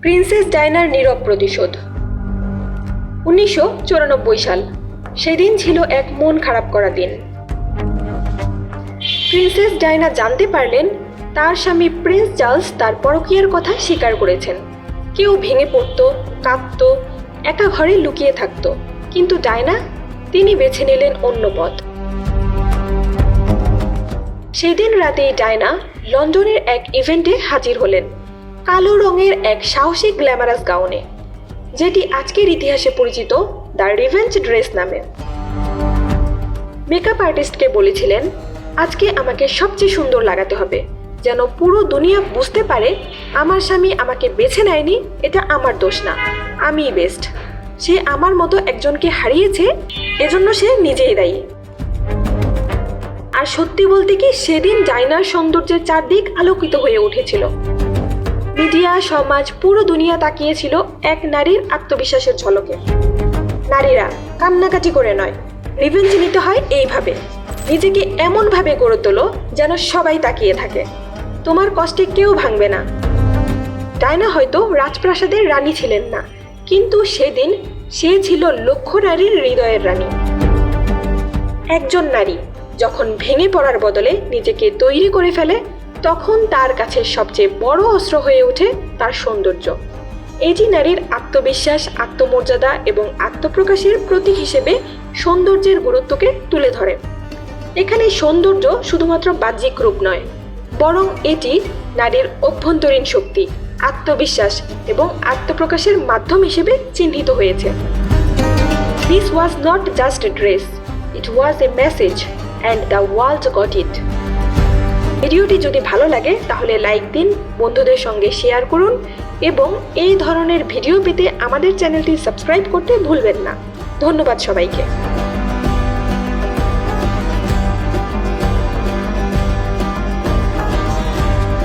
Princess ডায়নার নীরব প্রতিশোধ। উনিশশো চুরানব্বই সাল, সেদিন ছিল এক মন খারাপ করা দিন। প্রিন্সেস ডায়না জানতে পারলেন, তার স্বামী প্রিন্স চার্লস তার পরকীয়ার কথা স্বীকার করেছেন। কেউ ভেঙে পড়তো কাঁদতো একা ঘরে লুকিয়ে থাকত। কিন্তু ডায়না তিনি বেছে নিলেন অন্য পথ। সেদিন রাতেই ডায়না লন্ডনের এক ইভেন্টে হাজির হলেন। কালো রঙের এক সাহসী গ্ল্যামারাস গাউনে যেটি আজকের ইতিহাসে পরিচিত দ্য রিভেঞ্জ ড্রেস নামে। মেকআপ আর্টিস্টকে বলেছিলেন, আজকে আমাকে সবচেয়ে সুন্দর লাগাতে হবে, যেন পুরো দুনিয়া বুঝতে পারে, আমার স্বামী আমাকে বেছে নেয়নি, এটা আমার দোষ না, আমিই বেস্ট সে আমার মতো একজনকে হারিয়েছে, এজন্য সে নিজেই দায়ী। আর সত্যি বলতে কি, সেদিন ডাইনার সৌন্দর্যের চারদিক আলোকিত হয়ে উঠেছিল। মিডিয়া সমাজ পুরো দুনিয়া তাকিয়েছিল এক নারীর আত্মবিশ্বাসের ঝলকে। নারীরা কান্নাকাটি করে নয় রিভেঞ্জ নিতে হয় এইভাবে। নিজেকে এমনভাবে গড়ে তোলো যেন সবাই তাকিয়ে থাকে। তোমার কষ্টে কেউ ভাঙবে না। ডায়না হয়তো রাজপ্রাসাদের রানী ছিলেন না, কিন্তু সেদিন সে ছিল লক্ষ নারীর হৃদয়ের রানী। একজন নারী যখন ভেঙে পড়ার বদলে নিজেকে তৈরি করে ফেলে তখন তার কাছে সবচেয়ে বড় অস্ত্র হয়ে ওঠে তার সৌন্দর্য। এটি নারীর আত্মবিশ্বাস, আত্মমর্যাদা এবং আত্মপ্রকাশের প্রতীক হিসেবে সৌন্দর্যের গুরুত্বকে তুলে ধরে। এখানে সৌন্দর্য শুধুমাত্র বাহ্যিক রূপ নয়, বরং এটি নারীর অভ্যন্তরীণ শক্তি, আত্মবিশ্বাস এবং আত্মপ্রকাশের মাধ্যম হিসেবে চিহ্নিত হয়েছে। This was not just dress it was a message and the world got it ভিডিওটি যদি ভালো লাগে, তাহলে লাইক দিন, বন্ধুদের সঙ্গে শেয়ার করুন এবং এই ধরনের ভিডিও পেতে আমাদের চ্যানেলটি সাবস্ক্রাইব করতে ভুলবেন না। ধন্যবাদ সবাইকে।